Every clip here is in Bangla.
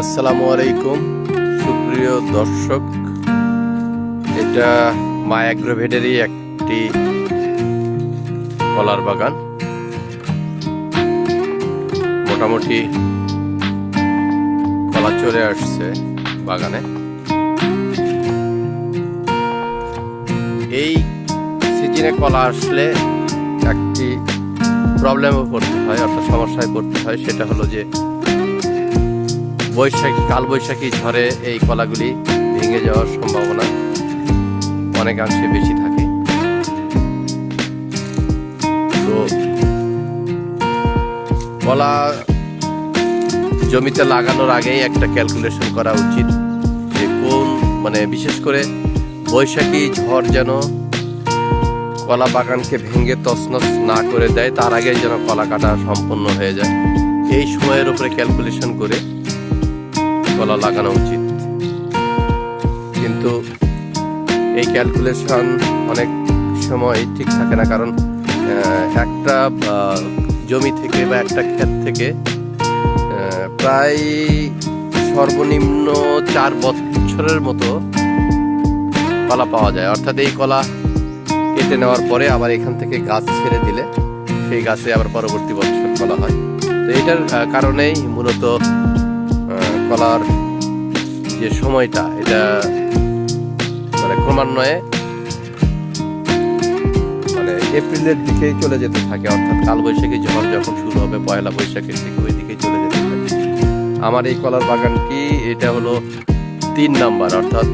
আসসালামু আলাইকুম। সুপ্রিয় দর্শক, এটা মা অ্যাগ্রোভেটেরই একটি কলার বাগান। মোটামুটি কলা চলে আসছে বাগানে। এই সিজনে কলা আসলে একটি প্রবলেমে পড়তে হয়, অর্থাৎ সমস্যায় পড়তে হয়, সেটা হলো যে বৈশাখী, কালবৈশাখী ঝড়ে এই কলাগুলি ভেঙে যাওয়ার সম্ভাবনা অনেকাংশে বেশি থাকে। তো কলা জমিতে লাগানোর আগেই একটা ক্যালকুলেশন করা উচিত যে কোন মানে বিশেষ করে বৈশাখী ঝড় যেন কলা বাগানকে ভেঙে তছনছ না করে দেয়, তার আগে যেন কলা কাটা সম্পন্ন হয়ে যায়। এই সময়ের উপরে ক্যালকুলেশন করে কলা লাগানো উচিত। কিন্তু এই ক্যালকুলেশন অনেক সময় ঠিক থাকে না কারণ একটা জমি থেকে বা একটা ক্ষেত থেকে প্রায় সর্বনিম্ন চার বছরের মতো কলা পাওয়া যায়। অর্থাৎ এই কলা কেটে নেওয়ার পরে আবার এখান থেকে গাছ ছেড়ে দিলে সেই গাছে আবার পরবর্তী বছর কলা হয়। তো এটার কারণেই মূলত কলার যে সময়টা, এটা মানে ক্রমান্বয়ে মানে এপ্রিলের দিকেই চলে যেতে থাকে, অর্থাৎ কালবৈশাখী ঝড় যখন শুরু হবে, পয়লা বৈশাখের দিকে ওই দিকেই চলে যেতে থাকে। আমার এই কলার বাগানটি এটা হলো তিন নাম্বার, অর্থাৎ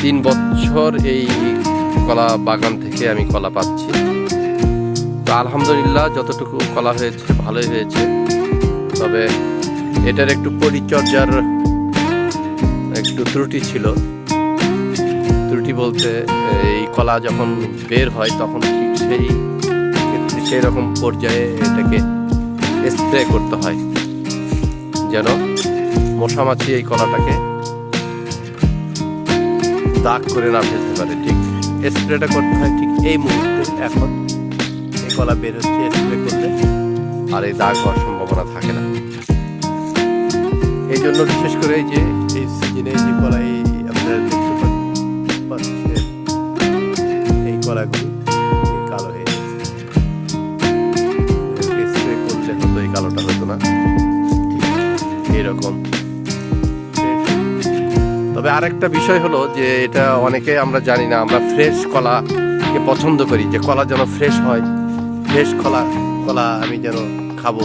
তিন বছর এই কলা বাগান থেকে আমি কলা পাচ্ছি। তো আলহামদুলিল্লাহ, যতটুকু কলা হয়েছে, ভালোই হয়েছে। তবে এটার একটু পরিচর্যার একটু ত্রুটি ছিল। ত্রুটি বলতে এই কলা যখন বের হয় তখন ঠিক সেই সেই রকম পর্যায়ে এটাকে স্প্রে করতে হয়। যেন মশামাছি এই কলাটাকে দাগ করে না ফেলতে পারে। ঠিক স্প্রেটা করতে হয় ঠিক এই মুহূর্তে। এখন এই কলা বের হচ্ছে স্প্রে করলে আর এই দাগ হওয়ার সম্ভাবনা থাকে না। জন্য বিশেষ করে এই যে এই সিজনে যে কলা, এই আপনারা এই কলাগুলি কালো হয়ে স্প্রে এই কালোটা হতো না। এইরকম তবে আরেকটা বিষয় হলো যে এটা অনেকে আমরা জানি না, আমরা ফ্রেশ কলাকে পছন্দ করি, যে কলা যেন ফ্রেশ হয় ফ্রেশ কলা কলা আমি যেন খাব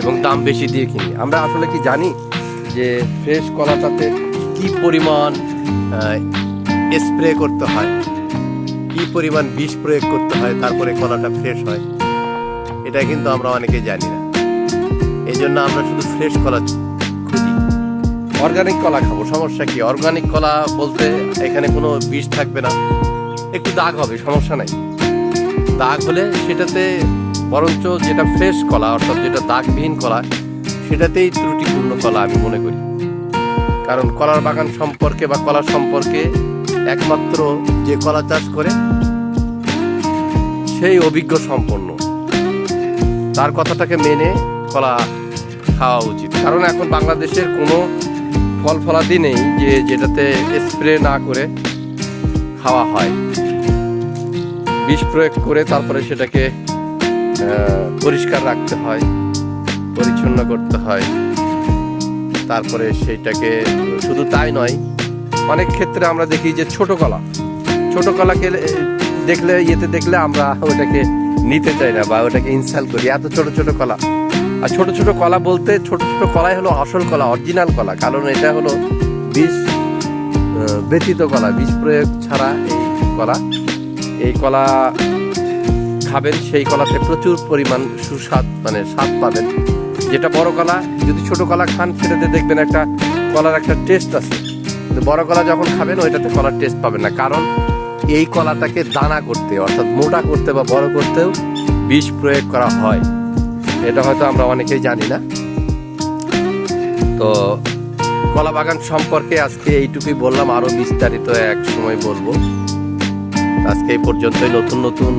এবং দাম বেশি দিয়ে কিনি। আমরা আসলে কি জানি? যে ফ্রেশ কলাটাতে কি পরিমাণ স্প্রে করতে হয়, কি পরিমাণ বিষ প্রয়োগ করতে হয়, তারপরে কলাটা ফ্রেশ হয়, এটা কিন্তু আমরা অনেকে জানি না। এই জন্য আমরা শুধু ফ্রেশ কলা খুঁজি। অর্গানিক কলা খাব, সমস্যা কি? অর্গানিক কলা বলতে এখানে কোনো বিষ থাকবে না। একটু দাগ হবে, সমস্যা নাই। দাগ হলে সেটাতে বরঞ্চ যেটা ফ্রেশ কলা, অর্থাৎ যেটা দাগবিহীন কলা সেটাতেই ত্রুটিপূর্ণ কলা আমি মনে করি। কারণ কলার বাগান সম্পর্কে বা কলা সম্পর্কে একমাত্র যে কলা চাষ করে, সেই অভিজ্ঞ সম্পন্ন। তার কথাটাকে মেনে কলা খাওয়া উচিত। কারণ এখন বাংলাদেশের কোনো ফল ফলাদি নেই যে যেটাতে স্প্রে না করে খাওয়া হয়। বিষ প্রয়োগ করে তারপরে সেটাকে পরিষ্কার রাখতে হয়। পরিচ্ছন্ন করতে হয়। তারপরে সেইটাকে, শুধু তাই নয়, অনেক ক্ষেত্রে আমরা দেখি যে ছোট কলা। ছোট কলাকে দেখলে, ইয়েতে দেখলে আমরা ওটাকে নিতে চাই না বা ওটাকে ইনস্টল করি। এত ছোট ছোট কলা। আর ছোট ছোট কলা বলতে ছোট ছোট কলাই হলো আসল কলা অরিজিনাল কলা। কারণ এটা হলো বিষ ব্যতীত কলা। বিষ প্রয়োগ ছাড়া এই কলা এই কলা খাবেন, সেই কলাতে প্রচুর পরিমাণ সুস্বাদ মানে স্বাদ পাবেন। যেটা বড় কলা, যদি ছোট কলা খান, সেটাতে দেখবেন একটা কলার একটা টেস্ট আছে। কিন্তু বড় কলা যখন খাবেন, ওইটাতে কলার টেস্ট পাবেন না। কারণ এই কলাটাকে দানা করতে, অর্থাৎ মোটা করতে বা বড় করতেও বিষ প্রয়োগ করা হয়। এটা হয়তো আমরা অনেকেই জানি না। তো কলা বাগান সম্পর্কে আজকে এইটুকুই বললাম। আরও বিস্তারিত এক সময় বলব। আজকে এই পর্যন্তই। নতুন নতুন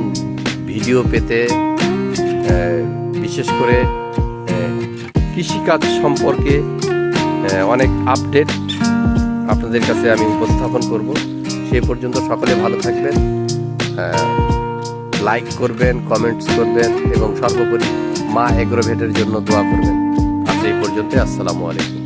ভিডিও পেতে বিশেষ করে কৃষিকাজ সম্পর্কে অনেক আপডেট আপনাদের কাছে আমি উপস্থাপন করব। সে পর্যন্ত সকলে ভালো থাকবেন লাইক করবেন কমেন্টস করবেন এবং সর্বোপরি মা এগ্রোভেটের জন্য দোয়া করবেন। আজ এই পর্যন্ত আসসালামু আলাইকুম।